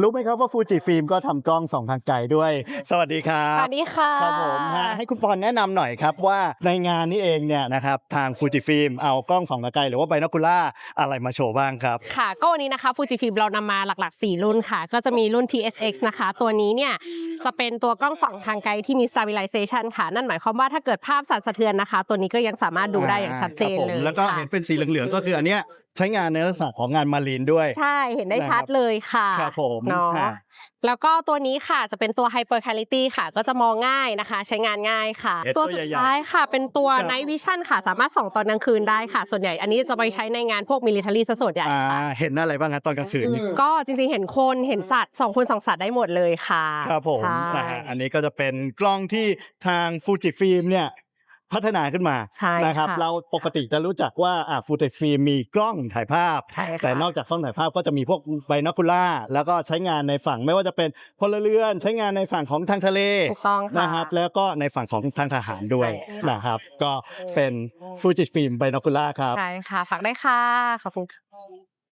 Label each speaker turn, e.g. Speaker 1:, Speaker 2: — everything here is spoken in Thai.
Speaker 1: รู้ไหมครับว่าฟูจิฟิล์มก็ทำกล้องสองทางไกลด้วย สวัสดีครับ
Speaker 2: สวัสดีค่ะ
Speaker 1: ครับผมฮะให้คุณปอนแนะนำหน่อยครับว่าในงานนี้เองเนี่ยนะครับทางฟูจิฟิล์มเอากล้องสองทางไกลหรือว่าไบนอคูล่าอะไรมาโชว์บ้างครับ
Speaker 2: ค่ะก็วันนี้นะคะฟูจิฟิล์มเรานำมาหลักๆ 4 รุ่นค่ะ ก็จะมีรุ่น TSX นะคะ ตัวนี้เนี่ยจะเป็นตัวกล้องส่องทางไกลที่มี stabilization ค่ะ นั่นหมายความว่าถ้าเกิดภาพสั่นสะเทือนนะคะ ตัวนี้ก็ยังสามารถดูได้อย่างชัดเจน
Speaker 1: ครับผม
Speaker 2: เลย
Speaker 1: แล้วก็
Speaker 2: ค่ะ
Speaker 1: เห็นเป็นสีเหลืองๆก็คืออันเนี้ยใช้งานในลักษณะของงานมารีนด้วย
Speaker 2: ใช่เห็นได้ชัดเลยค่ะ
Speaker 1: ครับผม
Speaker 2: เนาะ
Speaker 1: ค่ะ
Speaker 2: แล้วก็ตัวนี้ค่ะจะเป็นตัว Hyper Clarity ค่ะ ก็จะมองง่ายนะคะ ใช้งานง่ายค่ะ
Speaker 1: เห็น
Speaker 2: ตัว
Speaker 1: ตัว
Speaker 2: สุด
Speaker 1: ใหญ่ๆ
Speaker 2: ท้ายค่ะ เป็นตัว
Speaker 1: ครับ
Speaker 2: Night Vision ค่ะ สามารถส่องตอนกลางคืนได้ค่ะ ส่วนใหญ่อันนี้จะไปใช้ในงานพวก military ซะส่วนใหญ่
Speaker 1: อ่า
Speaker 2: ค่ะ
Speaker 1: เห็นอะไรบ้างครับตอนกลางคืน
Speaker 2: ก็จริงๆเห็นคนเห็นสัตว์สองคนสองสัตว์ได้หมดเลยค่ะ
Speaker 1: ครับผม
Speaker 2: ใช่
Speaker 1: นะฮะอันนี้ก็จะเป็นกล้องที่ทางฟูจิฟิล์มเนี่ย พัฒนาขึ้นมา
Speaker 2: ใช่
Speaker 1: นะครับ
Speaker 2: ค่ะ
Speaker 1: เราปกติจะรู้จักว่าอ่าฟูจิฟิล์มมีกล้องถ่ายภาพ
Speaker 2: ใช่ค่ะ
Speaker 1: แต่นอกจากกล้องถ่ายภาพก็จะมีพวกไบนอคูล่าแล้วก็ใช้งานในฝั่งไม่ว่าจะเป็นพลเรือนใช้งานในฝั่งของทางทะเล
Speaker 2: ถูกต้องค่ะ
Speaker 1: นะครับ แล้วก็ในฝั่งของทางทหารด้วย
Speaker 2: ใช่ค่ะ
Speaker 1: นะครับ ก็เป็นฟูจิฟิล์มไบนอคูล่าครับ
Speaker 2: ใช่ค่ะฝากได้ค่ะขอบคุณค่ะ